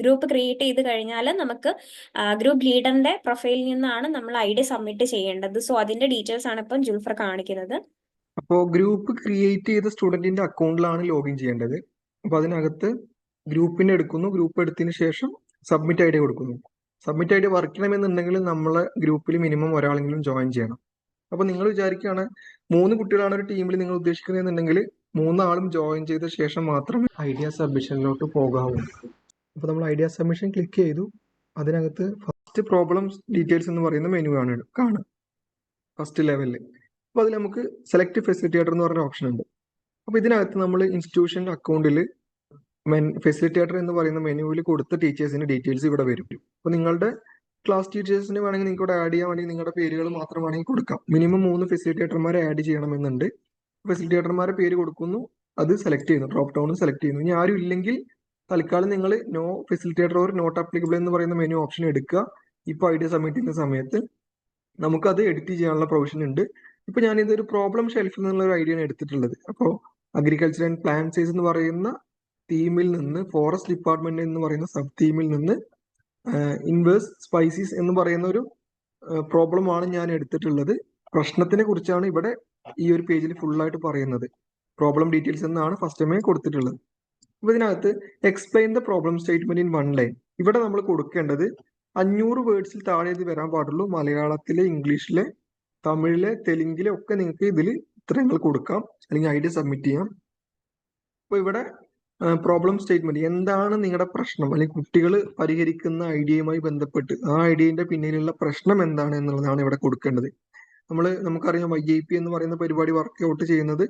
Group create ചെയ്ത് കഴിഞ്ഞാൽ നമുക്ക് ഗ്രൂപ്പ് ലീഡറിന്റെ പ്രൊഫൈലിൽ നിന്നാണ് നമ്മൾ ഐ ഡി സബ്മിറ്റ് ചെയ്യേണ്ടത്. സോ അതിന്റെ ഡീറ്റെയിൽസ് ആണ് ഇപ്പം ജുൽഫർ കാണിക്കുന്നത്. അപ്പോൾ ഗ്രൂപ്പ് ക്രിയേറ്റ് ചെയ്ത സ്റ്റുഡന്റിന്റെ അക്കൗണ്ടിലാണ് ലോഗിൻ ചെയ്യേണ്ടത്. അപ്പോൾ അതിനകത്ത് ഗ്രൂപ്പിനെ എടുക്കുന്നു. ഗ്രൂപ്പ് എടുത്തതിന് ശേഷം സബ്മിറ്റ് ഐ ഡി കൊടുക്കുന്നു. സബ്മിറ്റ് ഐ ഡി ചെയ്യണമെന്നുണ്ടെങ്കിൽ നമ്മളെ ഗ്രൂപ്പിൽ മിനിമം ഒരാളെങ്കിലും ജോയിൻ ചെയ്യണം. അപ്പോൾ നിങ്ങൾ വിചാരിക്കുകയാണ് മൂന്ന് കുട്ടികളാണ് ഒരു ടീമിൽ നിങ്ങൾ ഉദ്ദേശിക്കുന്നതെന്നുണ്ടെങ്കിൽ മൂന്നാളും ജോയിൻ ചെയ്ത ശേഷം മാത്രമേ ഐഡിയ സബ്മിഷനിലോട്ട് പോകാവൂ. അപ്പോൾ നമ്മൾ ഐഡിയ സബ്മിഷൻ ക്ലിക്ക് ചെയ്തു. അതിനകത്ത് ഫസ്റ്റ് പ്രോബ്ലംസ് ഡീറ്റെയിൽസ് എന്ന് പറയുന്ന മെനു ആണ് കാണുക ഫസ്റ്റ് ലെവലിൽ അപ്പോൾ അതിൽ നമുക്ക് സെലക്ട് ഫെസിലിറ്റേറ്റർ എന്ന് പറഞ്ഞ ഓപ്ഷൻ ഉണ്ട്. അപ്പോൾ ഇതിനകത്ത് നമ്മൾ ഇൻസ്റ്റിറ്റ്യൂഷൻ അക്കൗണ്ടിൽ മെൻ ഫെസിലിറ്റേറ്റർ എന്ന് പറയുന്ന മെനുവിൽ കൊടുത്ത ടീച്ചേഴ്സിന്റെ ഡീറ്റെയിൽസ് ഇവിടെ വരും. അപ്പോൾ നിങ്ങളുടെ ക്ലാസ് ടീച്ചേഴ്സിന് വേണമെങ്കിൽ നിങ്ങൾ ഇവിടെ ആഡ് ചെയ്യാൻ വേണമെങ്കിൽ നിങ്ങളുടെ പേരുകൾ മാത്രം വേണമെങ്കിൽ കൊടുക്കാം. മിനിമം മൂന്ന് ഫെസിലിറ്റേറ്റർമാരെ ആഡ് ചെയ്യണമെന്നുണ്ട്. ഫെസിലിറ്റേറ്റർമാരെ പേര് കൊടുക്കുന്നു. അത് സെലക്ട് ചെയ്യുന്നു. ഡ്രോപ്പ് ഡൗൺ സെലക്ട് ചെയ്യുന്നു. ഇനി ആരും ഇല്ലെങ്കിൽ തൽക്കാലം നിങ്ങൾ no facilitator or not applicable എന്ന് പറയുന്ന മെനു ഓപ്ഷൻ എടുക്കുക. ഇപ്പോൾ ഐഡിയ സബ്മിറ്റ് ചെയ്യുന്ന സമയത്ത് നമുക്കത് എഡിറ്റ് ചെയ്യാനുള്ള പ്രൊവിഷൻ ഉണ്ട്. ഇപ്പൊ ഞാൻ ഇതൊരു പ്രോബ്ലം ഷെൽഫിൽ നിന്നുള്ള ഒരു ഐഡിയ ആണ് എടുത്തിട്ടുള്ളത്. അപ്പോൾ അഗ്രികൾച്ചർ ആൻഡ് പ്ലാൻ സൈസ് എന്ന് പറയുന്ന തീമിൽ നിന്ന് ഫോറസ്റ്റ് ഡിപ്പാർട്ട്മെന്റ് എന്ന് പറയുന്ന സബ് തീമിൽ നിന്ന് ഇൻവേഴ്സ് സ്പൈസീസ് എന്ന് പറയുന്ന ഒരു പ്രോബ്ലമാണ് ഞാൻ എടുത്തിട്ടുള്ളത്. പ്രശ്നത്തിനെ കുറിച്ചാണ് ഇവിടെ ഈ ഒരു പേജിൽ ഫുള്ളായിട്ട് പറയുന്നത്. പ്രോബ്ലം ഡീറ്റെയിൽസ് എന്നാണ് ഫസ്റ്റ് ടൈമേ കൊടുത്തിട്ടുള്ളത്. അപ്പൊ ഇതിനകത്ത് explain the problem statement in one line ഇവിടെ നമ്മൾ കൊടുക്കേണ്ടത് അഞ്ഞൂറ് വേർഡ്സിൽ താഴെ ഇത് വരാൻ പാടുള്ളൂ. മലയാളത്തിലെ ഇംഗ്ലീഷിലെ തമിഴിലെ തെലുങ്കിലെ ഒക്കെ നിങ്ങൾക്ക് ഇതിൽ ഉത്തരങ്ങൾ കൊടുക്കാം. അല്ലെങ്കിൽ ഐഡിയ സബ്മിറ്റ് ചെയ്യാം. അപ്പൊ ഇവിടെ പ്രോബ്ലം സ്റ്റേറ്റ്മെന്റ് എന്താണ് നിങ്ങളുടെ പ്രശ്നം? അല്ലെങ്കിൽ കുട്ടികൾ പരിഹരിക്കുന്ന ഐഡിയയുമായി ബന്ധപ്പെട്ട് ആ ഐഡിയന്റെ പിന്നിലുള്ള പ്രശ്നം എന്താണ് എന്നുള്ളതാണ് ഇവിടെ കൊടുക്കേണ്ടത്. നമ്മൾ നമുക്കറിയാം ഐ ഐ പി എന്ന് പറയുന്ന പരിപാടി വർക്ക്ഔട്ട് ചെയ്യുന്നത്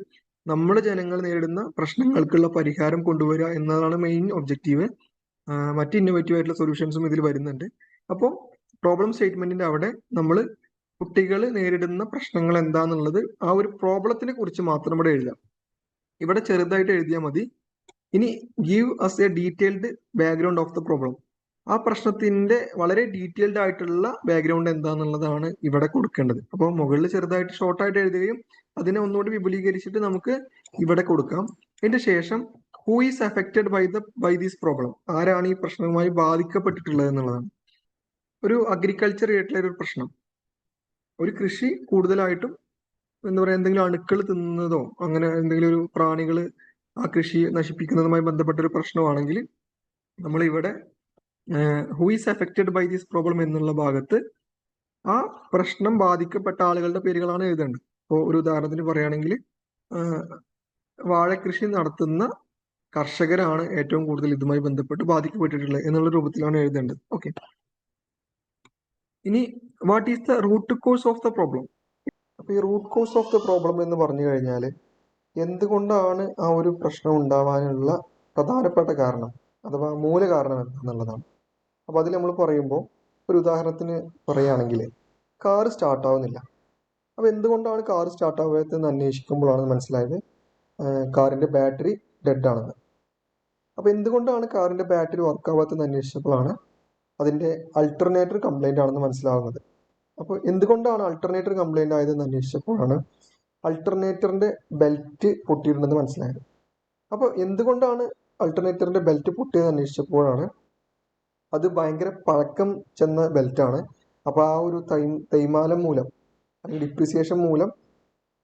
നമ്മുടെ ജനങ്ങൾ നേരിടുന്ന പ്രശ്നങ്ങൾക്കുള്ള പരിഹാരം കൊണ്ടുവരിക എന്നതാണ് മെയിൻ ഒബ്ജക്റ്റീവ് മറ്റ് ഇന്നോവേറ്റീവ് ആയിട്ടുള്ള സൊല്യൂഷൻസും ഇതിൽ വരുന്നുണ്ട്. അപ്പോൾ പ്രോബ്ലം സ്റ്റേറ്റ്മെന്റിന്റെ അവിടെ നമ്മൾ കുട്ടികൾ നേരിടുന്ന പ്രശ്നങ്ങൾ എന്താന്നുള്ളത് ആ ഒരു പ്രോബ്ലത്തിനെ കുറിച്ച് മാത്രം ഇവിടെ എഴുതാം. ഇവിടെ ചെറുതായിട്ട് എഴുതിയാൽ മതി. ഇനി give us a detailed background of the problem ആ പ്രശ്നത്തിന്റെ വളരെ ഡീറ്റെയിൽഡ് ആയിട്ടുള്ള ബാക്ക്ഗ്രൗണ്ട് എന്താന്നുള്ളതാണ് ഇവിടെ കൊടുക്കേണ്ടത്. അപ്പോൾ മുകളിൽ ചെറുതായിട്ട് ഷോർട്ടായിട്ട് എഴുതുകയും അതിനെ ഒന്നുകൂടി വിപുലീകരിച്ചിട്ട് നമുക്ക് ഇവിടെ കൊടുക്കാം. അതിന്റെ ശേഷം who is affected by the by these problem ആരാണ് ഈ പ്രശ്നവുമായി ബാധിക്കപ്പെട്ടിട്ടുള്ളത് എന്നുള്ളതാണ്. ഒരു അഗ്രികൾച്ചർ ആയിട്ടുള്ള ഒരു പ്രശ്നം. ഒരു കൃഷി കൂടുതലായിട്ടും എന്താ പറയുക എന്തെങ്കിലും അണുക്കൾ തിന്നുന്നതോ അങ്ങനെ എന്തെങ്കിലും ഒരു പ്രാണികൾ ആ കൃഷി നശിപ്പിക്കുന്നതുമായി ബന്ധപ്പെട്ട ഒരു പ്രശ്നമാണെങ്കിൽ നമ്മൾ ഇവിടെ who is affected by these problem എന്നുള്ള ഭാഗത്ത് ആ പ്രശ്നം ബാധിക്കപ്പെട്ട ആളുകളുടെ പേരുകളാണ് എഴുതേണ്ടത്. ഇപ്പോൾ ഒരു ഉദാഹരണത്തിന് പറയുകയാണെങ്കിൽ വാഴക്കൃഷി കൃഷി നടത്തുന്ന കർഷകരാണ് ഏറ്റവും കൂടുതൽ ഇതുമായി ബന്ധപ്പെട്ട് ബാധിക്കപ്പെട്ടിട്ടുള്ളത് എന്നുള്ള രൂപത്തിലാണ് എഴുതേണ്ടത്. ഓക്കെ. ഇനി what is the root cause of the problem അപ്പൊ ഈ root cause of the problem എന്ന് പറഞ്ഞു കഴിഞ്ഞാൽ എന്തുകൊണ്ടാണ് ആ ഒരു പ്രശ്നം ഉണ്ടാവാനുള്ള പ്രധാനപ്പെട്ട കാരണം അഥവാ മൂല കാരണം എന്നുള്ളതാണ് അപ്പൊ അതിൽ നമ്മൾ പറയുമ്പോൾ ഒരു ഉദാഹരണത്തിന് പറയുകയാണെങ്കിൽ കാർ സ്റ്റാർട്ട് ആവുന്നില്ല. അപ്പൊ എന്തുകൊണ്ടാണ് കാർ സ്റ്റാർട്ട് ആവാത്തതെന്ന് അന്വേഷിക്കുമ്പോഴാണ് മനസ്സിലായത്. കാറിന്റെ ബാറ്ററി ഡെഡ് ആണെന്ന്. അപ്പൊ എന്തുകൊണ്ടാണ് കാറിന്റെ ബാറ്ററി വർക്ക് ആവാത്തതെന്ന് അന്വേഷിച്ചപ്പോഴാണ് അതിന്റെ അൾട്ടർനേറ്റർ കംപ്ലൈന്റ് ആണെന്ന് മനസ്സിലാവുന്നത്. അപ്പോൾ എന്തുകൊണ്ടാണ് അൾട്ടർനേറ്റർ കംപ്ലൈന്റ് ആയതെന്ന് അന്വേഷിച്ചപ്പോഴാണ് അൾട്ടർനേറ്ററിന്റെ ബെൽറ്റ് പൊട്ടിയിട്ടുണ്ടെന്ന് മനസ്സിലായത്. അപ്പോൾ എന്തുകൊണ്ടാണ് അൾട്ടർനേറ്ററിന്റെ ബെൽറ്റ് പൊട്ടിയെന്ന് അന്വേഷിച്ചപ്പോഴാണ് അത് ഭയങ്കര പഴക്കം ചെന്ന ബെൽറ്റാണ് അപ്പോൾ ആ ഒരു തൈ തൈമാലം മൂലം അല്ലെങ്കിൽ ഡിപ്രിസിയേഷൻ മൂലം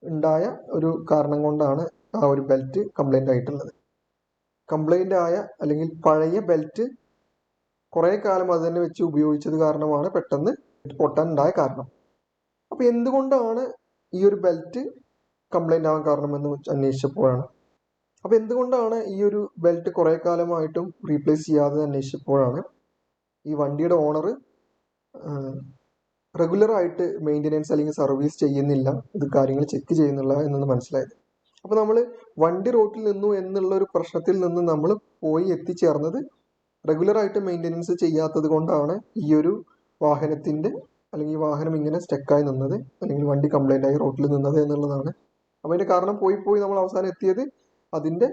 ഉണ്ടായ ഒരു കാരണം കൊണ്ടാണ് ആ ഒരു ബെൽറ്റ് കംപ്ലൈന്റ് ആയിട്ടുള്ളത്. കംപ്ലൈന്റ് ആയ അല്ലെങ്കിൽ പഴയ ബെൽറ്റ് കുറേ കാലം അത് തന്നെ വെച്ച് ഉപയോഗിച്ചത് കാരണമാണ് പെട്ടെന്ന് പൊട്ടാൻ ഉണ്ടായ കാരണം. അപ്പോൾ എന്തുകൊണ്ടാണ് ഈ ഒരു ബെൽറ്റ് കംപ്ലൈന്റ് ആവാൻ കാരണമെന്ന് അന്വേഷിച്ചപ്പോഴാണ്. അപ്പോൾ എന്തുകൊണ്ടാണ് ഈ ഒരു ബെൽറ്റ് കുറേ കാലമായിട്ടും റീപ്ലേസ് ചെയ്യാതെ അന്വേഷിച്ചപ്പോഴാണ് ഈ വണ്ടിയുടെ ഓണർ റെഗുലർ ആയിട്ട് മെയിന്റെനൻസ് അല്ലെങ്കിൽ സർവീസ് ചെയ്യുന്നില്ല. ഇത് കാര്യങ്ങൾ ചെക്ക് ചെയ്യുന്നില്ല എന്നൊന്ന് മനസ്സിലായത്. അപ്പോൾ നമ്മൾ വണ്ടി റോട്ടിൽ നിന്നു എന്നുള്ള ഒരു പ്രശ്നത്തിൽ നിന്ന് നമ്മൾ പോയി എത്തിച്ചേർന്നത് റെഗുലർ ആയിട്ട് മെയിന്റെനൻസ് ചെയ്യാത്തത് കൊണ്ടാണ് ഈ ഒരു വാഹനത്തിന്റെ അല്ലെങ്കിൽ വാഹനം ഇങ്ങനെ സ്റ്റക്കായി നിന്നത് അല്ലെങ്കിൽ വണ്ടി കംപ്ലൈന്റ് ആയി റോട്ടിൽ നിന്നത് എന്നുള്ളതാണ്. അപ്പോൾ അതിന്റെ കാരണം പോയി പോയി നമ്മൾ അവസാനം എത്തിയത് അതിന്റെ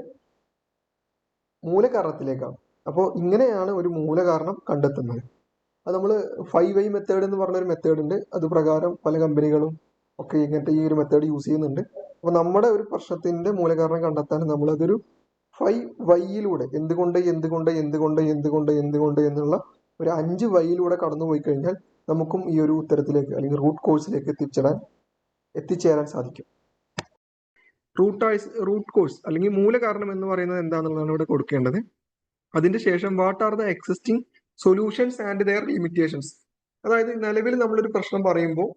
മൂലകാരണത്തിലേക്കാണ്. അപ്പോൾ ഇങ്ങനെയാണ് ഒരു മൂലകാരണം കണ്ടെത്തുന്നത്. അത് നമ്മൾ ഫൈവ് ഐ മെത്തേഡ് എന്ന് പറഞ്ഞൊരു മെത്തേഡ് ഉണ്ട്. അത് പ്രകാരം പല കമ്പനികളും ഒക്കെ ഇങ്ങനത്തെ ഈ ഒരു മെത്തേഡ് യൂസ് ചെയ്യുന്നുണ്ട്. അപ്പോൾ നമ്മുടെ ഒരു പ്രശ്നത്തിന്റെ മൂലകാരണം കണ്ടെത്താൻ നമ്മളതൊരു ഫൈവ് വൈയിലൂടെ എന്തുകൊണ്ട് എന്തുകൊണ്ട് എന്തുകൊണ്ട് എന്തുകൊണ്ട് എന്തുകൊണ്ട് എന്നുള്ള ഒരു അഞ്ച് വൈയിലൂടെ കടന്നു പോയി കഴിഞ്ഞാൽ നമുക്കും ഈ ഒരു ഉത്തരത്തിലേക്ക് അല്ലെങ്കിൽ റൂട്ട് കോഴ്സിലേക്ക് എത്തിച്ചേരാൻ എത്തിച്ചേരാൻ സാധിക്കും. റൂട്ട് റൂട്ട് കോഴ്സ് അല്ലെങ്കിൽ മൂലകാരണം എന്ന് പറയുന്നത് എന്താണെന്നുള്ളതാണ് ഇവിടെ കൊടുക്കേണ്ടത്. അതിന്റെ ശേഷം what are the existing solutions and their limitations അതായത് നിലവിൽ നമ്മളൊരു പ്രശ്നം പറയുമ്പോൾ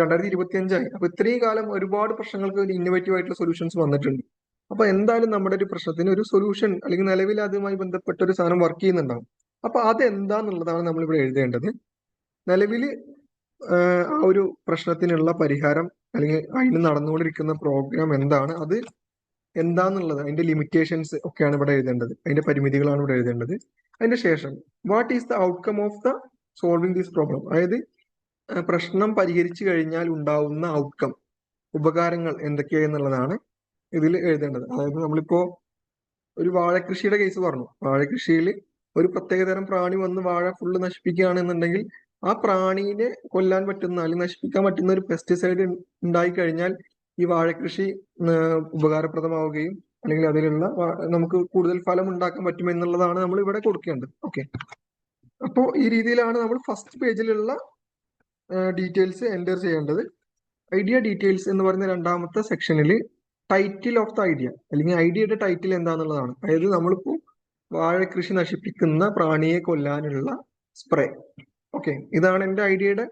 രണ്ടായിരത്തി ഇരുപത്തി അഞ്ചായി അപ്പൊ ഇത്രയും കാലം ഒരുപാട് പ്രശ്നങ്ങൾക്ക് ഒരു ഇന്നോവേറ്റീവ് ആയിട്ടുള്ള സൊല്യൂഷൻസ് വന്നിട്ടുണ്ട്. അപ്പൊ എന്തായാലും നമ്മുടെ ഒരു പ്രശ്നത്തിന് ഒരു സൊല്യൂഷൻ അല്ലെങ്കിൽ നിലവിൽ അതുമായി ബന്ധപ്പെട്ട ഒരു സാധനം വർക്ക് ചെയ്യുന്നുണ്ടാവും. അപ്പൊ അത് എന്താന്നുള്ളതാണ് നമ്മൾ ഇവിടെ എഴുതേണ്ടത്. നിലവിൽ ആ ഒരു പ്രശ്നത്തിനുള്ള പരിഹാരം അല്ലെങ്കിൽ അതിന് നടന്നുകൊണ്ടിരിക്കുന്ന പ്രോഗ്രാം എന്താണ്? അത് എന്താന്നുള്ളത് അതിന്റെ ലിമിറ്റേഷൻസ് ഒക്കെയാണ് ഇവിടെ എഴുതേണ്ടത്. അതിന്റെ പരിമിതികളാണ് ഇവിടെ എഴുതേണ്ടത്. അതിന്റെ ശേഷം what is the outcome of the solving these problem അതായത് പ്രശ്നം പരിഹരിച്ചു കഴിഞ്ഞാൽ ഉണ്ടാവുന്ന ഔട്ട്കം ഉപകാരങ്ങൾ എന്തൊക്കെയാണെന്നുള്ളതാണ് ഇതിൽ എഴുതേണ്ടത്. അതായത് നമ്മളിപ്പോ ഒരു വാഴക്കൃഷിയുടെ കേസ് പറഞ്ഞു. വാഴകൃഷിയിൽ ഒരു പ്രത്യേകതരം പ്രാണി വന്ന് വാഴ ഫുള്ള് നശിപ്പിക്കുകയാണെന്നുണ്ടെങ്കിൽ ആ പ്രാണീനെ കൊല്ലാൻ പറ്റുന്ന അല്ലെങ്കിൽ നശിപ്പിക്കാൻ പറ്റുന്ന ഒരു പെസ്റ്റിസൈഡ് ഉണ്ടായി കഴിഞ്ഞാൽ ഈ വാഴകൃഷി ഉപകാരപ്രദമാവുകയും അല്ലെങ്കിൽ അതിലുള്ള നമുക്ക് കൂടുതൽ ഫലം ഉണ്ടാക്കാൻ പറ്റുമെന്നുള്ളതാണ് നമ്മൾ ഇവിടെ കൊടുക്കേണ്ടത്. ഓക്കെ അപ്പോൾ ഈ രീതിയിലാണ് നമ്മൾ ഫസ്റ്റ് പേജിലുള്ള ഡീറ്റെയിൽസ് എന്റർ ചെയ്യേണ്ടത്. ഐഡിയ ഡീറ്റെയിൽസ് എന്ന് പറയുന്ന രണ്ടാമത്തെ സെക്ഷനിൽ ടൈറ്റിൽ ഓഫ് ദ ഐഡിയ അല്ലെങ്കിൽ ഐഡിയയുടെ ടൈറ്റിൽ എന്താണെന്നുള്ളതാണ് അതായത് നമ്മളിപ്പോൾ വാഴ കൃഷി നശിപ്പിക്കുന്ന പ്രാണിയെ കൊല്ലാനുള്ള സ്പ്രേ ഓക്കെ ഇതാണ് എന്റെ ഐഡിയയുടെ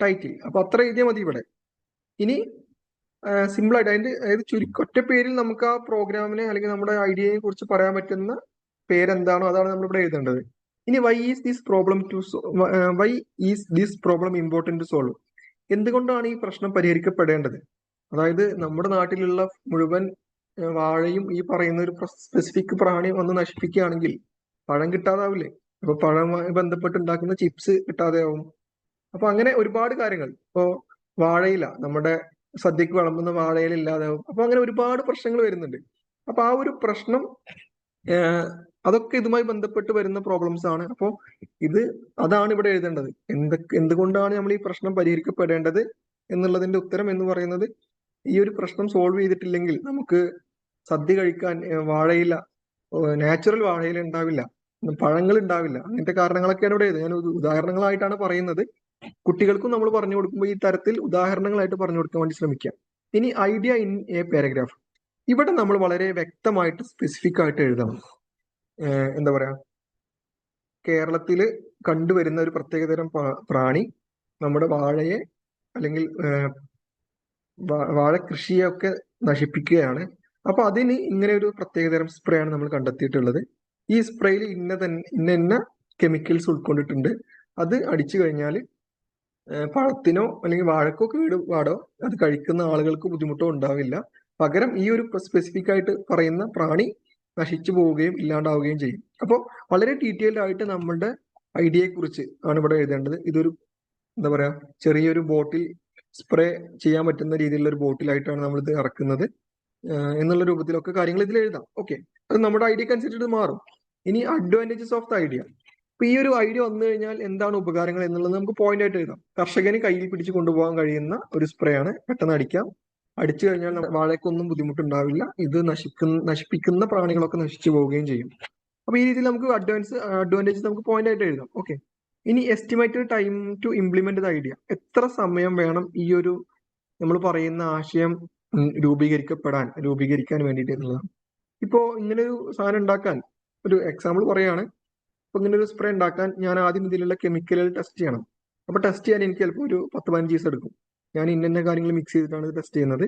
ടൈറ്റിൽ അപ്പൊ അത്ര എഴുതിയാൽ മതി ഇവിടെ. ഇനി സിമ്പിൾ ആയിട്ട്. അതിന്റെ അതായത് ചുരുക്കം ഒറ്റ പേരിൽ നമുക്ക് ആ പ്രോഗ്രാമിനെ അല്ലെങ്കിൽ നമ്മുടെ ഐഡിയയെ കുറിച്ച് പറയാൻ പറ്റുന്ന പേരെന്താണോ അതാണ് നമ്മൾ ഇവിടെ എഴുതേണ്ടത്. ഇനി why is this problem to why is this problem important to solve എന്തുകൊണ്ടാണ് ഈ പ്രശ്നം പരിഹരിക്കപ്പെടേണ്ടത്? അതായത് നമ്മുടെ നാട്ടിലുള്ള മുഴുവൻ വാഴയും ഈ പറയുന്ന ഒരു സ്പെസിഫിക് പ്രാണി വന്ന് നശിപ്പിക്കുകയാണെങ്കിൽ പഴം കിട്ടാതാവില്ലേ? അപ്പൊ പഴവുമായി ബന്ധപ്പെട്ട് ഉണ്ടാക്കുന്ന ചിപ്സ് കിട്ടാതെയാവും. അപ്പൊ അങ്ങനെ ഒരുപാട് കാര്യങ്ങൾ. ഇപ്പോ വാഴയില നമ്മുടെ സദ്യക്ക് വിളമ്പുന്ന വാഴയിൽ ഇല്ലാതാവും. അപ്പൊ അങ്ങനെ ഒരുപാട് പ്രശ്നങ്ങൾ വരുന്നുണ്ട്. അപ്പൊ ആ ഒരു പ്രശ്നം അതൊക്കെ ഇതുമായി ബന്ധപ്പെട്ട് വരുന്ന പ്രോബ്ലംസ് ആണ്. അപ്പോൾ ഇത് അതാണ് ഇവിടെ എഴുതേണ്ടത്. എന്തൊക്കെ എന്തുകൊണ്ടാണ് നമ്മൾ ഈ പ്രശ്നം പരിഹരിക്കപ്പെടേണ്ടത് എന്നുള്ളതിന്റെ ഉത്തരം എന്ന് പറയുന്നത് ഈ ഒരു പ്രശ്നം സോൾവ് ചെയ്തിട്ടില്ലെങ്കിൽ നമുക്ക് സദ്യ കഴിക്കാൻ വാഴയില നാച്ചുറൽ വാഴയില ഉണ്ടാവില്ല. പഴങ്ങൾ ഉണ്ടാവില്ല. അങ്ങനത്തെ കാരണങ്ങളൊക്കെയാണ് ഇവിടെ ഞാൻ ഉദാഹരണങ്ങളായിട്ടാണ് പറയുന്നത്. കുട്ടികൾക്കും നമ്മൾ പറഞ്ഞു കൊടുക്കുമ്പോൾ ഈ തരത്തിൽ ഉദാഹരണങ്ങളായിട്ട് പറഞ്ഞു കൊടുക്കാൻ വേണ്ടി ശ്രമിക്കാം. ഇനി ഐഡിയ ഇൻ എ പാരഗ്രാഫ് ഇവിടെ നമ്മൾ വളരെ വ്യക്തമായിട്ട് സ്പെസിഫിക് ആയിട്ട് എഴുതണം. എന്താ പറയാ? കേരളത്തിൽ കണ്ടുവരുന്ന ഒരു പ്രത്യേകതരം പ്രാണി നമ്മുടെ വാഴയെ അല്ലെങ്കിൽ വാഴ കൃഷിയൊക്കെ നശിപ്പിക്കുകയാണ്. അപ്പൊ അതിന് ഇങ്ങനെ ഒരു പ്രത്യേകതരം സ്പ്രേ ആണ് നമ്മൾ കണ്ടെത്തിയിട്ടുള്ളത്. ഈ സ്പ്രേയിൽ ഇന്ന തന്നെ ഇന്ന ഇന്ന കെമിക്കൽസ് ഉൾക്കൊണ്ടിട്ടുണ്ട്. അത് അടിച്ചു കഴിഞ്ഞാൽ പഴത്തിനോ അല്ലെങ്കിൽ വാഴക്കോ വീട് പാടോ അത് കഴിക്കുന്ന ആളുകൾക്ക് ബുദ്ധിമുട്ടോ ഉണ്ടാവില്ല. പകരം ഈ ഒരു സ്പെസിഫിക് ആയിട്ട് പറയുന്ന പ്രാണി നശിച്ചു പോവുകയും ഇല്ലാണ്ടാവുകയും ചെയ്യും. അപ്പോൾ വളരെ ഡീറ്റെയിൽഡ് ആയിട്ട് നമ്മളുടെ ഐഡിയയെ കുറിച്ച് ആണ് ഇവിടെ എഴുതേണ്ടത്. ഇതൊരു എന്താ പറയാ ചെറിയൊരു ബോട്ടിൽ സ്പ്രേ ചെയ്യാൻ പറ്റുന്ന രീതിയിലുള്ള ഒരു ബോട്ടിലായിട്ടാണ് നമ്മൾ ഇത് ഇറക്കുന്നത് എന്നുള്ള രൂപത്തിലൊക്കെ കാര്യങ്ങൾ ഇതിൽ എഴുതാം. ഓക്കെ അത് നമ്മുടെ ഐഡിയക്ക് അനുസരിച്ചിട്ട് മാറും. ഇനി അഡ്വാന്റേജസ് ഓഫ് ദ ഐഡിയ ഇപ്പൊ ഈ ഒരു ഐഡിയ വന്നു കഴിഞ്ഞാൽ എന്താണ് ഉപകാരങ്ങൾ എന്നുള്ളത് നമുക്ക് പോയിന്റ് ആയിട്ട് എഴുതാം. കർഷകന് കയ്യിൽ പിടിച്ച് കൊണ്ടുപോകാൻ കഴിയുന്ന ഒരു സ്പ്രേ ആണ് പെട്ടെന്ന് അടിക്കാം. അടിച്ചു കഴിഞ്ഞാൽ വാഴയ്ക്കൊന്നും ബുദ്ധിമുട്ടുണ്ടാവില്ല. ഇത് നശിക്കുന്ന നശിപ്പിക്കുന്ന പ്രാണികളൊക്കെ നശിച്ചു പോവുകയും ചെയ്യും. അപ്പൊ ഈ രീതിയിൽ നമുക്ക് അഡ്വാൻസ് അഡ്വാന്റേജ് നമുക്ക് പോയിന്റ് ആയിട്ട് എഴുതാം. ഓക്കെ ഇനി estimated time to implement the idea എത്ര സമയം വേണം ഈ ഒരു നമ്മൾ പറയുന്ന ആശയം രൂപീകരിക്കപ്പെടാൻ രൂപീകരിക്കാൻ വേണ്ടിയിട്ട് എന്നുള്ളതാണ്. ഇപ്പോ ഇങ്ങനെ ഒരു സാധനം ഉണ്ടാക്കാൻ ഒരു എക്സാമ്പിൾ പറയാണ് ഇപ്പൊ ഇങ്ങനെ ഒരു സ്പ്രേ ഉണ്ടാക്കാൻ ഞാൻ ആദ്യം ഇതിലുള്ള കെമിക്കലുകൾ ടെസ്റ്റ് ചെയ്യണം. അപ്പൊ ടെസ്റ്റ് ചെയ്യാൻ എനിക്ക് ചിലപ്പോൾ ഒരു പത്ത് പതിനഞ്ച് ദിവസം എടുക്കും. ഞാൻ ഇന്ന കാര്യങ്ങൾ മിക്സ് ചെയ്തിട്ടാണ് ടെസ്റ്റ് ചെയ്യുന്നത്.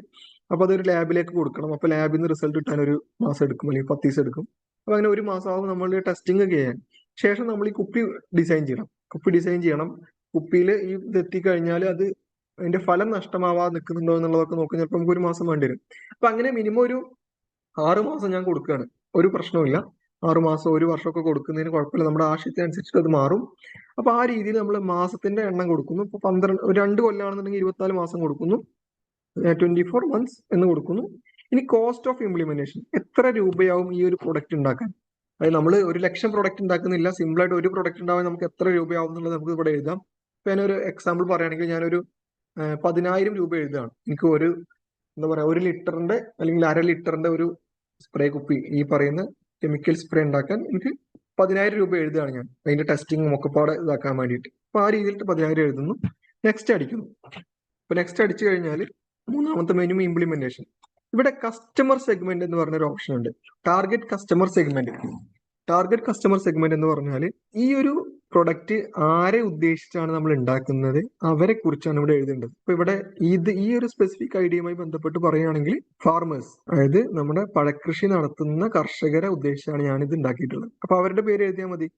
അപ്പൊ അതൊരു ലാബിലേക്ക് കൊടുക്കണം. അപ്പൊ ലാബിൽ നിന്ന് റിസൾട്ട് കിട്ടാൻ ഒരു മാസം എടുക്കും അല്ലെങ്കിൽ പത്ത് ദിവസം എടുക്കും. അപ്പൊ അങ്ങനെ ഒരു മാസം ആവും നമ്മൾ ടെസ്റ്റിംഗ് ചെയ്യാൻ. ശേഷം നമ്മൾ ഈ കുപ്പി ഡിസൈൻ ചെയ്യണം. കുപ്പി ഡിസൈൻ ചെയ്യണം. കുപ്പിയിൽ ഈ ഇത് എത്തിക്കഴിഞ്ഞാൽ അത് അതിന്റെ ഫലം നഷ്ടമാവാതെ നിൽക്കുന്നുണ്ടോ എന്നുള്ളതൊക്കെ നോക്കി ചിലപ്പോൾ നമുക്ക് ഒരു മാസം വേണ്ടി വരും. അപ്പൊ അങ്ങനെ മിനിമം ഒരു ആറ് മാസം ഞാൻ കൊടുക്കുകയാണ്. ഒരു പ്രശ്നവുമില്ല. ആറ് മാസം ഒരു വർഷമൊക്കെ കൊടുക്കുന്നതിന് കുഴപ്പമില്ല. നമ്മുടെ ആശയത്തിനനുസരിച്ചിട്ട് അത് മാറും. അപ്പൊ ആ രീതിയിൽ നമ്മൾ മാസത്തിന്റെ എണ്ണം കൊടുക്കുന്നു. ഇപ്പൊ പന്ത്രണ്ട് രണ്ട് കൊല്ലാണെന്നുണ്ടെങ്കിൽ ഇരുപത്തിനാല് മാസം കൊടുക്കുന്നു. ട്വന്റി ഫോർ മന്ത്സ് എന്ന് കൊടുക്കുന്നു. ഇനി കോസ്റ്റ് ഓഫ് ഇംപ്ലിമെന്റേഷൻ എത്ര രൂപയാവും ഈ ഒരു പ്രൊഡക്റ്റ് ഉണ്ടാക്കാൻ? അതായത് നമ്മൾ ഒരു ലക്ഷം പ്രൊഡക്റ്റ് ഉണ്ടാക്കുന്നില്ല. സിമ്പിൾ ആയിട്ട് ഒരു പ്രൊഡക്റ്റ് ഉണ്ടാവാൻ നമുക്ക് എത്ര രൂപയാവും എന്നുള്ളത് നമുക്ക് ഇവിടെ എഴുതാം. ഇപ്പൊ ഞാനൊരു എക്സാമ്പിൾ പറയുകയാണെങ്കിൽ ഞാനൊരു പതിനായിരം രൂപ എഴുതുകയാണ്. എനിക്ക് ഒരു എന്താ പറയാ ഒരു ലിറ്ററിന്റെ അല്ലെങ്കിൽ അര ലിറ്ററിന്റെ ഒരു സ്പ്രേ കുപ്പി ഈ പറയുന്ന കെമിക്കൽ സ്പ്രേ ഉണ്ടാക്കാൻ എനിക്ക് പതിനായിരം രൂപ എഴുതുകയാണ് ഞാൻ. അതിന്റെ ടെസ്റ്റിങ്ങും ഒക്കെ പാടെ ഇതാക്കാൻ വേണ്ടിയിട്ട്. അപ്പൊ ആ രീതിയിൽ പതിനായിരം എഴുതുന്നു. നെക്സ്റ്റ് അടിക്കുന്നു. അപ്പൊ നെക്സ്റ്റ് അടിച്ചു കഴിഞ്ഞാൽ മൂന്നാമത്തെ മെനു ഇംപ്ലിമെന്റേഷൻ ഇവിടെ കസ്റ്റമർ സെഗ്മെന്റ് എന്ന് പറഞ്ഞ ഒരു ഓപ്ഷൻ ഉണ്ട്. Target customer segment target customer segment എന്ന് പറഞ്ഞാൽ ഈ ഒരു പ്രൊഡക്റ്റ് ആരെ ഉദ്ദേശിച്ചാണ് നമ്മൾ ഉണ്ടാക്കുന്നത്? അവരെ കുറിച്ചാണ് ഇവിടെ എഴുതേണ്ടത്. അപ്പൊ ഇവിടെ ഇത് ഈ ഒരു സ്പെസിഫിക് ഐഡിയയുമായി ബന്ധപ്പെട്ട് പറയുകയാണെങ്കിൽ ഫാർമേഴ്സ് അതായത് നമ്മുടെ പഴക്കൃഷി നടത്തുന്ന കർഷകരെ ഉദ്ദേശിച്ചാണ് ഞാൻ ഇത് ഉണ്ടാക്കിയിട്ടുള്ളത്. അപ്പൊ അവരുടെ പേര് എഴുതിയാൽ മതി.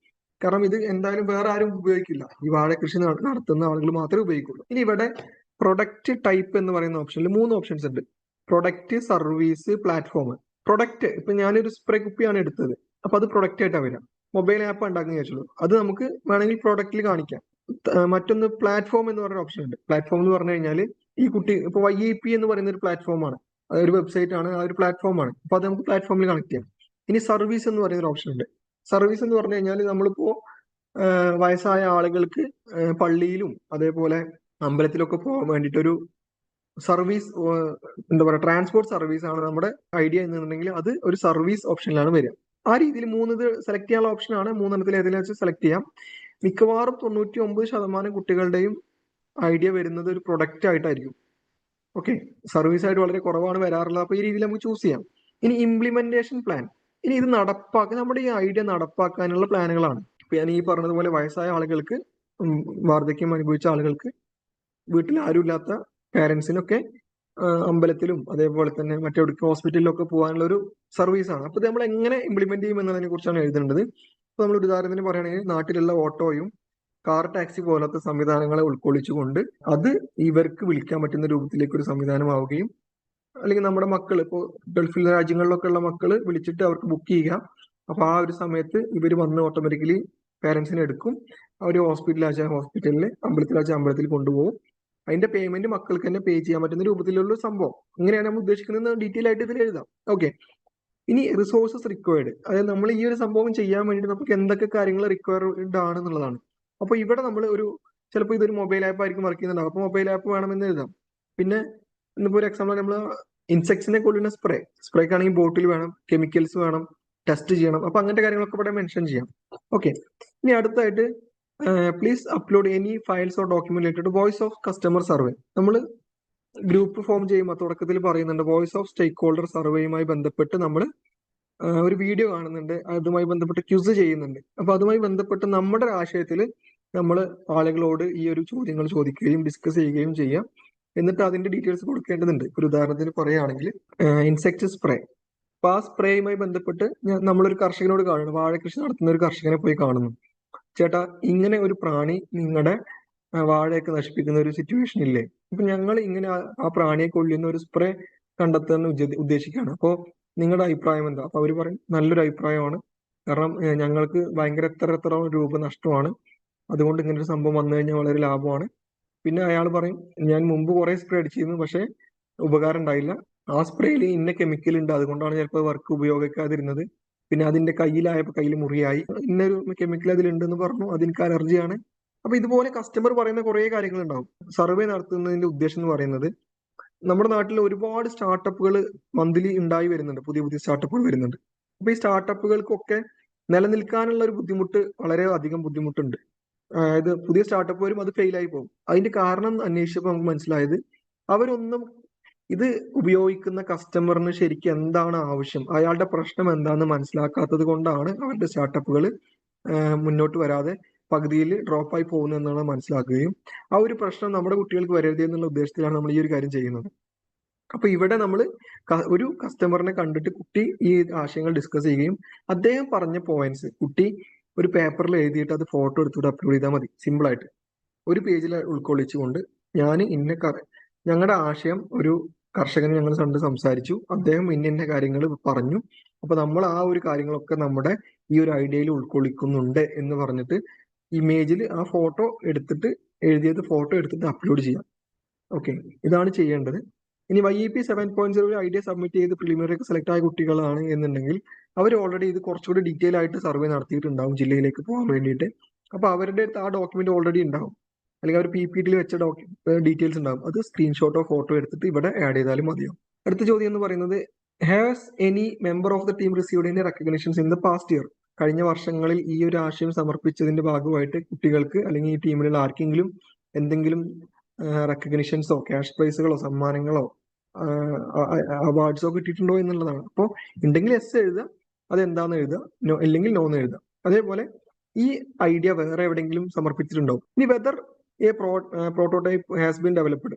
കാരണം ഇത് എന്തായാലും വേറെ ആരും ഉപയോഗിക്കില്ല. ഈ വാഴക്കൃഷി നട- നടത്തുന്ന ആളുകൾ മാത്രമേ ഉപയോഗിക്കുള്ളൂ. ഇനി ഇവിടെ പ്രൊഡക്റ്റ് ടൈപ്പ് എന്ന് പറയുന്ന ഓപ്ഷനിൽ മൂന്ന് ഓപ്ഷൻസ് ഉണ്ട്. പ്രൊഡക്റ്റ് സർവീസ് പ്ലാറ്റ്ഫോം പ്രൊഡക്റ്റ് ഇപ്പൊ ഞാനൊരു സ്പ്രേ കുപ്പിയാണ് എടുത്തത്. അപ്പൊ അത് പ്രൊഡക്റ്റ് ആയിട്ടാണ് വരാം മൊബൈൽ ആപ്പ് ഉണ്ടാക്കുന്ന വിചാരിച്ചുള്ളൂ. അത് നമുക്ക് വേണമെങ്കിൽ പ്രോഡക്റ്റിൽ കാണിക്കാം. മറ്റൊന്ന് പ്ലാറ്റ്ഫോം എന്ന് പറയുന്ന ഓപ്ഷൻ ഉണ്ട്. പ്ലാറ്റ്ഫോം എന്ന് പറഞ്ഞു കഴിഞ്ഞാൽ ഈ കുട്ടി ഇപ്പൊ വൈ ഇ പി എന്ന് പറയുന്ന ഒരു പ്ലാറ്റ്ഫോം ആണ്. അതൊരു വെബ്സൈറ്റ് ആണ് ആ ഒരു പ്ലാറ്റ്ഫോം ആണ്. അപ്പൊ അത് നമുക്ക് പ്ലാറ്റ്ഫോമിൽ കണക്ട് ചെയ്യാം. ഇനി സർവീസ് എന്ന് പറയുന്ന ഒരു ഓപ്ഷൻ ഉണ്ട്. സർവീസ് എന്ന് പറഞ്ഞു കഴിഞ്ഞാൽ നമ്മളിപ്പോ വയസ്സായ ആളുകൾക്ക് പള്ളിയിലും അതേപോലെ അമ്പലത്തിലൊക്കെ പോകാൻ വേണ്ടിയിട്ടൊരു സർവീസ് എന്താ പറയുക ട്രാൻസ്പോർട്ട് സർവീസ് ആണ് നമ്മുടെ ഐഡിയ എന്നുണ്ടെങ്കിൽ അത് ഒരു സർവീസ് ഓപ്ഷനിലാണ് വരിക. ആ രീതിയിൽ മൂന്ന് ഇത് സെലക്ട് ചെയ്യാനുള്ള ഓപ്ഷൻ ആണ്. മൂന്നെണ്ണത്തിൽ ഏതെങ്കിലും വെച്ച് സെലക്ട് ചെയ്യാം. മിക്കവാറും തൊണ്ണൂറ്റി ഒമ്പത് ശതമാനം കുട്ടികളുടെയും ഐഡിയ വരുന്നത് ഒരു പ്രൊഡക്റ്റ് ആയിട്ടായിരിക്കും. ഓക്കെ സർവീസ് ആയിട്ട് വളരെ കുറവാണ് വരാറുള്ളത്. അപ്പൊ ഈ രീതിയിൽ നമുക്ക് ചൂസ് ചെയ്യാം. ഇനി ഇംപ്ലിമെന്റേഷൻ പ്ലാൻ ഇനി ഇത് നടപ്പാക്കാൻ നമ്മുടെ ഈ ഐഡിയ നടപ്പാക്കാനുള്ള പ്ലാനുകളാണ്. ഇപ്പൊ ഞാൻ ഈ പറഞ്ഞതുപോലെ വയസ്സായ ആളുകൾക്ക് വാർദ്ധക്യം അനുഭവിച്ച ആളുകൾക്ക് വീട്ടിൽ ആരുമില്ലാത്ത പാരന്റ്സിനൊക്കെ അമ്പലത്തിലും അതേപോലെ തന്നെ മറ്റെവിടേക്ക് ഹോസ്പിറ്റലിലും ഒക്കെ പോകാനുള്ള ഒരു സർവീസ് ആണ് അപ്പൊ ഇത് നമ്മൾ എങ്ങനെ ഇംപ്ലിമെന്റ് ചെയ്യും എന്നതിനെ കുറിച്ചാണ് എഴുതേണ്ടത്. അപ്പൊ നമ്മൾ ഒരു ഉദാഹരണത്തിന് പറയുകയാണെങ്കിൽ നാട്ടിലുള്ള ഓട്ടോയും കാർ ടാക്സി പോലത്തെ സംവിധാനങ്ങളെ ഉൾക്കൊള്ളിച്ചുകൊണ്ട് അത് ഇവർക്ക് വിളിക്കാൻ പറ്റുന്ന രൂപത്തിലേക്ക് ഒരു സംവിധാനമാവുകയും അല്ലെങ്കിൽ നമ്മുടെ മക്കൾ ഇപ്പോൾ ഗൾഫിൽ രാജ്യങ്ങളിലൊക്കെ ഉള്ള മക്കൾ വിളിച്ചിട്ട് അവർക്ക് ബുക്ക് ചെയ്യുക. അപ്പൊ ആ ഒരു സമയത്ത് ഇവർ വന്ന് ഓട്ടോമാറ്റിക്കലി പേരൻസിനെ എടുക്കും. അവർ ഹോസ്പിറ്റലിൽ ഹോസ്പിറ്റലാച്ച ഹോസ്പിറ്റലിൽ അമ്പലത്തിലാച്ച അമ്പലത്തിൽ കൊണ്ടുപോകും. അതിന്റെ പേയ്മെന്റ് മക്കൾക്ക് തന്നെ പേ ചെയ്യാൻ പറ്റുന്ന രൂപത്തിലുള്ള സംഭവം. ഇങ്ങനെയാണ് നമ്മൾ ഉദ്ദേശിക്കുന്നത് ഡീറ്റെയിൽ ആയിട്ട് ഇതിൽ എഴുതാം. ഓക്കെ ഇനി റിസോഴ്സസ് റിക്വയർഡ് അതായത് നമ്മൾ ഈ ഒരു സംഭവം ചെയ്യാൻ വേണ്ടിയിട്ട് നമുക്ക് എന്തൊക്കെ കാര്യങ്ങൾ റിക്വയർഡ് ആണ് എന്നുള്ളതാണ്. അപ്പൊ ഇവിടെ നമ്മൾ ഒരു ചിലപ്പോൾ ഇതൊരു മൊബൈൽ ആപ്പ് ആയിരിക്കും വർക്ക് ചെയ്യുന്നുണ്ടാവും. അപ്പൊ മൊബൈൽ ആപ്പ് വേണമെന്ന് എഴുതാം. പിന്നെ ഇന്നിപ്പോ ഒരു എക്സാമ്പിൾ നമ്മൾ ഇൻസെക്ട്സിനെ കൊള്ളുന്ന സ്പ്രേ സ്പ്രേക്ക് ആണെങ്കിൽ ബോട്ടിൽ വേണം കെമിക്കൽസ് വേണം ടെസ്റ്റ് ചെയ്യണം. അപ്പൊ അങ്ങനത്തെ കാര്യങ്ങളൊക്കെ ഇവിടെ മെൻഷൻ ചെയ്യാം. ഓക്കെ ഇനി അടുത്തായിട്ട് please upload any files or document related voice of customer survey നമ്മൾ ഗ്രൂപ്പ് ഫോം ചെയ്യുമ്പോൾ തുടക്കത്തിൽ പറയുന്നുണ്ട്. വോയിസ് ഓഫ് സ്റ്റേക്ക് ഹോൾഡർ സർവേയുമായി ബന്ധപ്പെട്ട് നമ്മൾ ഒരു വീഡിയോ കാണുന്നുണ്ട്. അതുമായി ബന്ധപ്പെട്ട് ക്യൂസ് ചെയ്യുന്നുണ്ട്. അപ്പൊ അതുമായി ബന്ധപ്പെട്ട് നമ്മുടെ ആശയത്തിൽ നമ്മൾ ആളുകളോട് ഈ ഒരു ചോദ്യങ്ങൾ ചോദിക്കുകയും ഡിസ്കസ് ചെയ്യുകയും ചെയ്യാം. എന്നിട്ട് അതിന്റെ ഡീറ്റെയിൽസ് കൊടുക്കേണ്ടതുണ്ട്. ഒരു ഉദാഹരണത്തിന് പറയുകയാണെങ്കിൽ ഇൻസെക്ട് സ്പ്രേ അപ്പൊ ആ സ്പ്രേയുമായി ബന്ധപ്പെട്ട് നമ്മളൊരു കർഷകനോട് കാണുന്നു. വാഴ കൃഷി നടത്തുന്ന ഒരു കർഷകനെ പോയി കാണുന്നു. ചേട്ടാ ഇങ്ങനെ ഒരു പ്രാണി നിങ്ങളുടെ വാഴയൊക്കെ നശിപ്പിക്കുന്ന ഒരു സിറ്റുവേഷൻ ഇല്ലേ? അപ്പൊ ഞങ്ങൾ ഇങ്ങനെ ആ- പ്രാണിയെ കൊല്ലുന്ന ഒരു സ്പ്രേ കണ്ടെത്താൻ ഉദ്ദ- ഉദ്ദേശിക്കുകയാണ്. അപ്പോ നിങ്ങളുടെ അഭിപ്രായം എന്താ? അപ്പൊ അവർ പറയും നല്ലൊരു അഭിപ്രായമാണ്. കാരണം ഞങ്ങൾക്ക് ഭയങ്കര എത്ര എത്ര രൂപ നഷ്ടമാണ്. അതുകൊണ്ട് ഇങ്ങനെ ഒരു സംഭവം വന്നു കഴിഞ്ഞാൽ വളരെ ലാഭമാണ്. പിന്നെ അയാൾ പറയും ഞാൻ മുമ്പ് കുറെ സ്പ്രേ അടിച്ചിരുന്നു പക്ഷെ ഉപകാരം ഉണ്ടായില്ല. ആ സ്പ്രേയിൽ ഇന്ന കെമിക്കൽ ഉണ്ട് അതുകൊണ്ടാണ് ചിലപ്പോൾ വർക്ക് ഉപയോഗിക്കാതിരുന്നത്. പിന്നെ അതിന്റെ കയ്യിലായപ്പോൾ കയ്യിൽ മുറിയായി. ഇന്നൊരു കെമിക്കൽ അതിലുണ്ടെന്ന് പറഞ്ഞു. അതിനൊക്കെ അലർജിയാണ് അപ്പൊ ഇതുപോലെ കസ്റ്റമർ പറയുന്ന കുറെ കാര്യങ്ങൾ ഉണ്ടാവും സർവേ നടത്തുന്നതിന്റെ ഉദ്ദേശം എന്ന് പറയുന്നത് നമ്മുടെ നാട്ടിൽ ഒരുപാട് സ്റ്റാർട്ടപ്പുകൾ മന്ത്ലി ഉണ്ടായി വരുന്നുണ്ട്. പുതിയ പുതിയ സ്റ്റാർട്ടപ്പുകൾ വരുന്നുണ്ട്. അപ്പൊ ഈ സ്റ്റാർട്ടപ്പുകൾക്കൊക്കെ നിലനിൽക്കാനുള്ള ഒരു ബുദ്ധിമുട്ട് വളരെ അധികം ബുദ്ധിമുട്ടുണ്ട്. അതായത് പുതിയ സ്റ്റാർട്ടപ്പ് വരും അത് ഫെയിൽ ആയി പോകും. അതിന്റെ കാരണം അന്വേഷിച്ചപ്പോൾ നമുക്ക് മനസ്സിലായത് അവരൊന്നും ഇത് ഉപയോഗിക്കുന്ന കസ്റ്റമറിന് ശരിക്കും എന്താണ് ആവശ്യം? അയാളുടെ പ്രശ്നം എന്താണെന്ന് മനസ്സിലാക്കാത്തത് കൊണ്ടാണ് അവരുടെ സ്റ്റാർട്ടപ്പുകൾ മുന്നോട്ട് വരാതെ പകുതിയിൽ ഡ്രോപ്പായി പോകുന്നത് എന്നാണ് മനസ്സിലാക്കുകയും ആ ഒരു പ്രശ്നം നമ്മുടെ കുട്ടികൾക്ക് വരരുത് എന്നുള്ള ഉദ്ദേശത്തിലാണ് നമ്മൾ ഈ ഒരു കാര്യം ചെയ്യുന്നത്. അപ്പൊ ഇവിടെ നമ്മൾ ഒരു കസ്റ്റമറിനെ കണ്ടിട്ട് കുട്ടി ഈ ആശയങ്ങൾ ഡിസ്കസ് ചെയ്യുകയും അദ്ദേഹം പറഞ്ഞ പോയിന്റ്സ് കുട്ടി ഒരു പേപ്പറിൽ എഴുതിയിട്ട് അത് ഫോട്ടോ എടുത്തിട്ട് അപ്ലോഡ് ചെയ്താൽ മതി സിമ്പിൾ ആയിട്ട്. ഒരു പേജിൽ ഉൾക്കൊള്ളിച്ചുകൊണ്ട് ഞാൻ ഇന്ന ഞങ്ങളുടെ ആശയം ഒരു കർഷകനെ ഞങ്ങൾ കണ്ട് സംസാരിച്ചു. അദ്ദേഹം ഇന്ന കാര്യങ്ങൾ പറഞ്ഞു. അപ്പൊ നമ്മൾ ആ ഒരു കാര്യങ്ങളൊക്കെ നമ്മുടെ ഈ ഒരു ഐഡിയയിൽ ഉൾക്കൊള്ളിക്കുന്നുണ്ട് എന്ന് പറഞ്ഞിട്ട് ഇമേജിൽ ആ ഫോട്ടോ എടുത്തിട്ട് എഴുതിയത് ഫോട്ടോ എടുത്തിട്ട് അപ്ലോഡ് ചെയ്യാം. ഓക്കെ ഇതാണ് ചെയ്യേണ്ടത്. ഇനി Y E P seven point zero idea submit ചെയ്ത് പ്രിലിമിനറി ഒക്കെ സെലക്ട് ആയ കുട്ടികളാണ് എന്നുണ്ടെങ്കിൽ അവർ ഓൾറെഡി ഇത് കുറച്ചുകൂടി ഡീറ്റെയിൽ ആയിട്ട് സർവേ നടത്തിയിട്ടുണ്ടാവും ജില്ലയിലേക്ക് പോകാൻ വേണ്ടിയിട്ട്. അപ്പൊ അവരുടെ അടുത്ത് ആ ഡോക്യുമെന്റ് ഓൾറെഡി ഉണ്ടാവും. അല്ലെങ്കിൽ അവർ പി പി ടിയിൽ വെച്ച ഡീറ്റെയിൽസ് ഉണ്ടാവും. അത് സ്ക്രീൻഷോട്ടോ ഫോട്ടോ എടുത്തിട്ട് ഇവിടെ ആഡ് ചെയ്താലും മതിയാവും. അടുത്ത ചോദ്യം എന്ന് പറയുന്നത് has any member of the team received any recognitions in the past year കഴിഞ്ഞ വർഷങ്ങളിൽ ഈ ഒരു ആശയം സമർപ്പിച്ചതിന്റെ ഭാഗമായിട്ട് കുട്ടികൾക്ക് അല്ലെങ്കിൽ ഈ ടീമിലുള്ള ആർക്കെങ്കിലും എന്തെങ്കിലും റെക്കഗ്നിഷൻസോ ക്യാഷ് പ്രൈസുകളോ സമ്മാനങ്ങളോ അവാർഡ്സോ കിട്ടിയിട്ടുണ്ടോ എന്നുള്ളതാണ്. അപ്പോൾ ഉണ്ടെങ്കിൽ എസ് എഴുതുക അതെന്താന്ന് എഴുതുക നോ ഇല്ലെങ്കിൽ നോ എന്ന് എഴുതുക. അതേപോലെ ഈ ഐഡിയ വേറെ എവിടെയെങ്കിലും സമർപ്പിച്ചിട്ടുണ്ടോ? ഇനി whether a pro prototype has been developed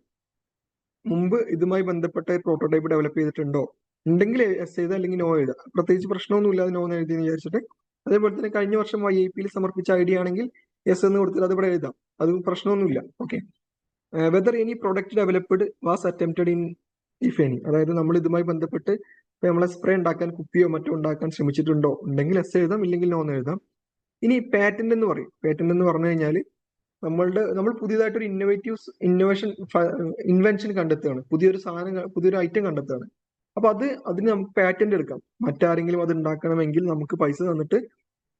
മുമ്പ് ഇതുമായി ബന്ധപ്പെട്ട പ്രോട്ടോടൈപ്പ് ഡെവലപ്പ് ചെയ്തിട്ടുണ്ടോ? ഉണ്ടെങ്കിൽ എസ് ചെയ്ത് അല്ലെങ്കിൽ നോ എഴുതുക പ്രത്യേകിച്ച് പ്രശ്നമൊന്നും ഇല്ലാതെ നോ എന്ന് എഴുതി വിചാരിച്ചിട്ട്. അതേപോലെ തന്നെ കഴിഞ്ഞ വർഷം വൈ ഐ പിയിൽ സമർപ്പിച്ച ഐ ഡി ആണെങ്കിൽ എസ് എന്ന് കൊടുത്തിട്ട് അതിവിടെ എഴുതാം. അത് പ്രശ്നമൊന്നുമില്ല. Okay whether any product developed was attempted in if any അതായത് നമ്മൾ ഇതുമായി ബന്ധപ്പെട്ട് ഇപ്പൊ നമ്മളെ സ്പ്രേ ഉണ്ടാക്കാൻ കുപ്പിയോ മറ്റോ ഉണ്ടാക്കാൻ ശ്രമിച്ചിട്ടുണ്ടോ? ഉണ്ടെങ്കിൽ എസ് എഴുതാം. ഇല്ലെങ്കിൽ നോ എന്ന് എഴുതാം. ഇനി പാറ്റന്റ് എന്ന് പറയും. പാറ്റന്റ് എന്ന് പറഞ്ഞു കഴിഞ്ഞാൽ നമ്മളുടെ നമ്മൾ പുതിയതായിട്ട് ഒരു ഇന്നോവേറ്റീവ് ഇന്നോവേഷൻ ഇൻവെൻഷൻ കണ്ടെത്തുകയാണ്. പുതിയൊരു സാധനം പുതിയൊരു ഐറ്റം കണ്ടെത്തുകയാണ്. അപ്പൊ അത് അതിന് നമുക്ക് പാറ്റന്റ് എടുക്കാം. മറ്റാരെങ്കിലും അത് ഉണ്ടാക്കണമെങ്കിൽ നമുക്ക് പൈസ തന്നിട്ട്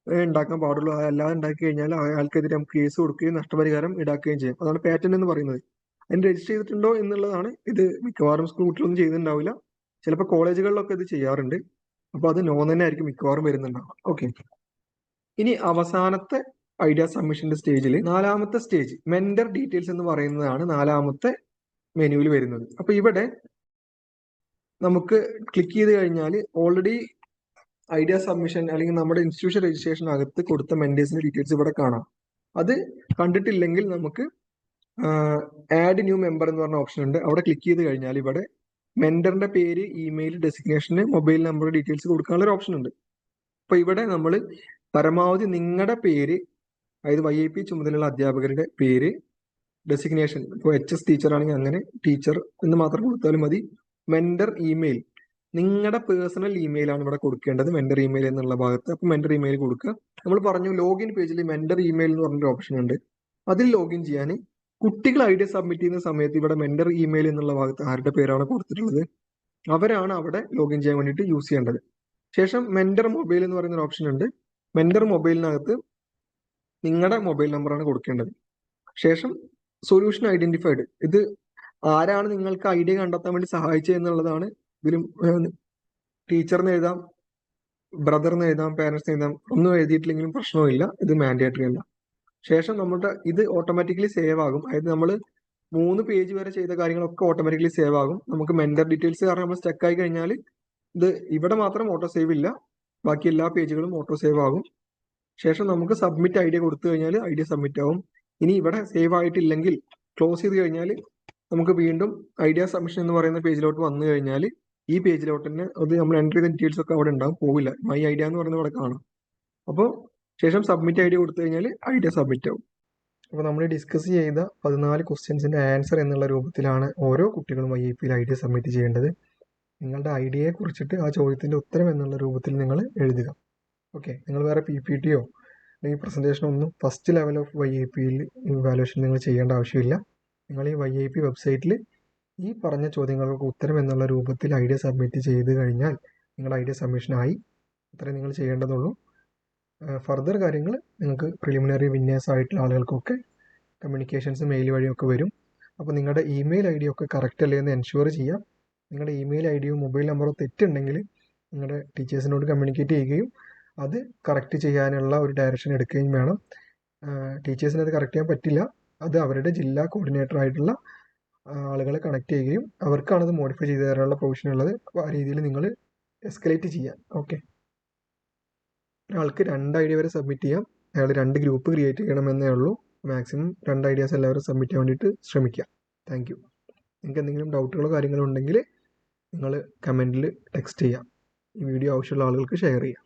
ഉണ്ടാക്കാൻ പാടുള്ളൂ. അതല്ലാതെ ഉണ്ടാക്കി കഴിഞ്ഞാൽ അയാൾക്കെതിരെ നമുക്ക് കേസ് കൊടുക്കുകയും നഷ്ടപരിഹാരം ഈടാക്കുകയും ചെയ്യാം. അതാണ് പാറ്റന്റ് എന്ന് പറയുന്നത്. അതിന് രജിസ്റ്റർ ചെയ്തിട്ടുണ്ടോ എന്നുള്ളതാണ് ഇത് മിക്കവാറും സ്കൂൾ കുട്ടികളൊന്നും ചെയ്തിട്ടുണ്ടാവില്ല. ചിലപ്പോൾ കോളേജുകളിലൊക്കെ ഇത് ചെയ്യാറുണ്ട്. അപ്പൊ അത് നോ തന്നെ ആയിരിക്കും മിക്കവാറും വരുന്നുണ്ടാവുക. ഓക്കെ ഇനി അവസാനത്തെ ഐഡിയ സബ്മിഷന്റെ സ്റ്റേജിൽ നാലാമത്തെ സ്റ്റേജ് മെന്റർ ഡീറ്റെയിൽസ് എന്ന് പറയുന്നതാണ് നാലാമത്തെ മെനുവിൽ വരുന്നത്. അപ്പൊ ഇവിടെ നമുക്ക് ക്ലിക്ക് ചെയ്ത് കഴിഞ്ഞാൽ ഓൾറെഡി ഐഡിയ സബ്മിഷൻ അല്ലെങ്കിൽ നമ്മുടെ ഇൻസ്റ്റിറ്റ്യൂഷൻ രജിസ്ട്രേഷൻ അകത്ത് കൊടുത്ത മെന്റേഴ്സിന്റെ ഡീറ്റെയിൽസ് ഇവിടെ കാണാം. അത് കണ്ടിട്ടില്ലെങ്കിൽ നമുക്ക് ആഡ് ന്യൂ മെമ്പർ എന്ന് പറഞ്ഞ ഓപ്ഷൻ ഉണ്ട്. അവിടെ ക്ലിക്ക് ചെയ്ത് കഴിഞ്ഞാൽ ഇവിടെ മെന്ററിന്റെ പേര് ഇമെയിൽ ഡെസിഗ്നേഷന് മൊബൈൽ നമ്പർ ഡീറ്റെയിൽസ് കൊടുക്കാനുള്ള ഒരു ഓപ്ഷൻ ഉണ്ട്. അപ്പൊ ഇവിടെ നമ്മൾ പരമാവധി നിങ്ങളുടെ പേര് അതായത് വൈ ഐ പി ചുമതലയുള്ള അധ്യാപകരുടെ പേര് ഡെസിഗ്നേഷൻ ഇപ്പോൾ എച്ച് എസ് ടീച്ചർ ആണെങ്കിൽ അങ്ങനെ ടീച്ചർ എന്ന് മാത്രം കൊടുത്താലും മതി. മെൻഡർ ഇമെയിൽ നിങ്ങളുടെ പേഴ്സണൽ ഇമെയിൽ ആണ് ഇവിടെ കൊടുക്കേണ്ടത് മെൻഡർ ഇമെയിൽ എന്നുള്ള ഭാഗത്ത്. അപ്പോൾ മെൻഡർ ഇമെയിൽ കൊടുക്കുക. നമ്മൾ പറഞ്ഞു ലോഗിൻ പേജിൽ മെൻഡർ ഇമെയിൽ എന്ന് പറഞ്ഞൊരു ഓപ്ഷൻ ഉണ്ട്. അതിൽ ലോഗിൻ ചെയ്യാൻ കുട്ടികൾ ഐഡിയ സബ്മിറ്റ് ചെയ്യുന്ന സമയത്ത് ഇവിടെ മെൻഡർ ഇമെയിൽ എന്നുള്ള ഭാഗത്ത് ആരുടെ പേരാണ് കൊടുത്തിട്ടുള്ളത്? അവരാണ് അവിടെ ലോഗിൻ ചെയ്യാൻ വേണ്ടിയിട്ട് യൂസ് ചെയ്യേണ്ടത്. ശേഷം മെൻഡർ മൊബൈൽ എന്ന് പറയുന്ന ഒരു ഓപ്ഷൻ ഉണ്ട് മെൻഡർ മൊബൈലിനകത്ത് നിങ്ങളുടെ മൊബൈൽ നമ്പറാണ് കൊടുക്കേണ്ടത്. ശേഷം സൊല്യൂഷൻ ഐഡന്റിഫൈഡ് ഇത് ആരാണ് നിങ്ങൾക്ക് ഐഡിയ കണ്ടെത്താൻ വേണ്ടി സഹായിച്ചത് എന്നുള്ളതാണ് ഇതിലും ടീച്ചറിന് എഴുതാം ബ്രദറിന് എഴുതാം പേരൻസിന് എഴുതാം ഒന്നും എഴുതിയിട്ടില്ലെങ്കിലും പ്രശ്നമില്ല ഇത് മാൻഡേറ്ററി അല്ല. ശേഷം നമ്മുടെ ഇത് ഓട്ടോമാറ്റിക്കലി സേവ് ആകും. അതായത് നമ്മൾ മൂന്ന് പേജ് വരെ ചെയ്ത കാര്യങ്ങളൊക്കെ ഓട്ടോമാറ്റിക്കലി സേവ് ആകും. നമുക്ക് മെന്റർ ഡീറ്റെയിൽസ് കാരണം നമ്മൾ സ്റ്റക്ക് ആയി കഴിഞ്ഞാൽ ഇത് ഇവിടെ മാത്രം ഓട്ടോ സേവ് ഇല്ല. ബാക്കി എല്ലാ പേജുകളും ഓട്ടോ സേവ് ആകും. ശേഷം നമുക്ക് സബ്മിറ്റ് ഐഡിയ കൊടുത്തു കഴിഞ്ഞാൽ ഐഡിയ സബ്മിറ്റ് ആവും. ഇനി ഇവിടെ സേവ് ആയിട്ടില്ലെങ്കിൽ ക്ലോസ് ചെയ്ത് കഴിഞ്ഞാൽ നമുക്ക് വീണ്ടും ഐഡിയ സബ്മിഷൻ എന്ന് പറയുന്ന പേജിലോട്ട് വന്നു കഴിഞ്ഞാൽ ഈ പേജിലോട്ട് തന്നെ അത് നമ്മൾ എന്റർ ചെയ്ത ഡീറ്റെയിൽസ് ഒക്കെ അവിടെ ഉണ്ടാവും. പോവില്ല. മൈ ഐഡിയ എന്ന് പറയുന്നത് അവിടെ കാണാം. അപ്പോൾ ശേഷം സബ്മിറ്റ് ഐഡിയ കൊടുത്തു കഴിഞ്ഞാൽ ഐഡിയ സബ്മിറ്റ് ആവും. അപ്പോൾ നമ്മൾ ഡിസ്കസ് ചെയ്ത പതിനാല് ക്വസ്റ്റ്യൻസിന്റെ ആൻസർ എന്നുള്ള രൂപത്തിലാണ് ഓരോ കുട്ടികളും ഐ ഐ പിയിൽ ഐഡിയ സബ്മിറ്റ് ചെയ്യേണ്ടത്. നിങ്ങളുടെ ഐഡിയയെ കുറിച്ചിട്ട് ആ ചോദ്യത്തിന്റെ ഉത്തരം എന്നുള്ള രൂപത്തിൽ നിങ്ങൾ എഴുതുക. ഓക്കെ നിങ്ങൾ വേറെ പി പി ടിയോ അല്ലെങ്കിൽ പ്രസന്റേഷനോ ഒന്നും first level of Y I പിയിൽ ഇവാലുവേഷൻ നിങ്ങൾ ചെയ്യേണ്ട ആവശ്യമില്ല. നിങ്ങൾ ഈ വൈ ഐ പി വെബ്സൈറ്റിൽ ഈ പറഞ്ഞ ചോദ്യങ്ങൾക്ക് ഉത്തരം എന്നുള്ള രൂപത്തിൽ ഐഡിയ സബ്മിറ്റ് ചെയ്ത് കഴിഞ്ഞാൽ നിങ്ങളുടെ ഐഡിയ സബ്മിഷനായി അത്രേ നിങ്ങൾ ചെയ്യേണ്ടതുള്ളൂ. ഫർദർ കാര്യങ്ങൾ നിങ്ങൾക്ക് പ്രിലിമിനറി വിന്നേഴ്സ് ആയിട്ടുള്ള ആളുകൾക്കൊക്കെ കമ്മ്യൂണിക്കേഷൻസ് മെയിൽ വഴിയൊക്കെ വരും. അപ്പോൾ നിങ്ങളുടെ ഇമെയിൽ ഐ ഡി ഒക്കെ കറക്റ്റ് അല്ലേ എന്ന് എൻഷുവർ ചെയ്യാം. നിങ്ങളുടെ ഇമെയിൽ ഐ ഡിയോ മൊബൈൽ നമ്പറോ തെറ്റുണ്ടെങ്കിൽ നിങ്ങളുടെ ടീച്ചേഴ്സിനോട് കമ്മ്യൂണിക്കേറ്റ് ചെയ്യുകയും അത് കറക്റ്റ് ചെയ്യാനുള്ള ഒരു ഡയറക്ഷൻ എടുക്കുകയും വേണം. ടീച്ചേഴ്സിന് അത് കറക്റ്റ് ചെയ്യാൻ പറ്റില്ല. അത് അവരുടെ ജില്ലാ കോർഡിനേറ്റർ ആയിട്ടുള്ള ആളുകളെ കണക്ട് ചെയ്യുകയും അവർക്കാണ് അത് മോഡിഫൈ ചെയ്ത് തരാനുള്ള പ്രൊവിഷൻ ഉള്ളത്. അപ്പോൾ ആ രീതിയിൽ നിങ്ങൾ എസ്കലേറ്റ് ചെയ്യാം. ഓക്കെ ഒരാൾക്ക് രണ്ട് ഐഡിയ വരെ സബ്മിറ്റ് ചെയ്യാം. അയാൾ രണ്ട് ഗ്രൂപ്പ് ക്രിയേറ്റ് ചെയ്യണമെന്നേ ഉള്ളൂ. മാക്സിമം രണ്ട് ഐഡിയാസ് എല്ലാവരും സബ്മിറ്റ് ചെയ്യാൻ വേണ്ടിയിട്ട് ശ്രമിക്കുക. താങ്ക് യു നിങ്ങൾക്ക് എന്തെങ്കിലും ഡൗട്ടുകളോ കാര്യങ്ങളോ ഉണ്ടെങ്കിൽ നിങ്ങൾ കമന്റിൽ ടെക്സ്റ്റ് ചെയ്യാം. ഈ വീഡിയോ ആവശ്യമുള്ള ആളുകൾക്ക് ഷെയർ ചെയ്യാം.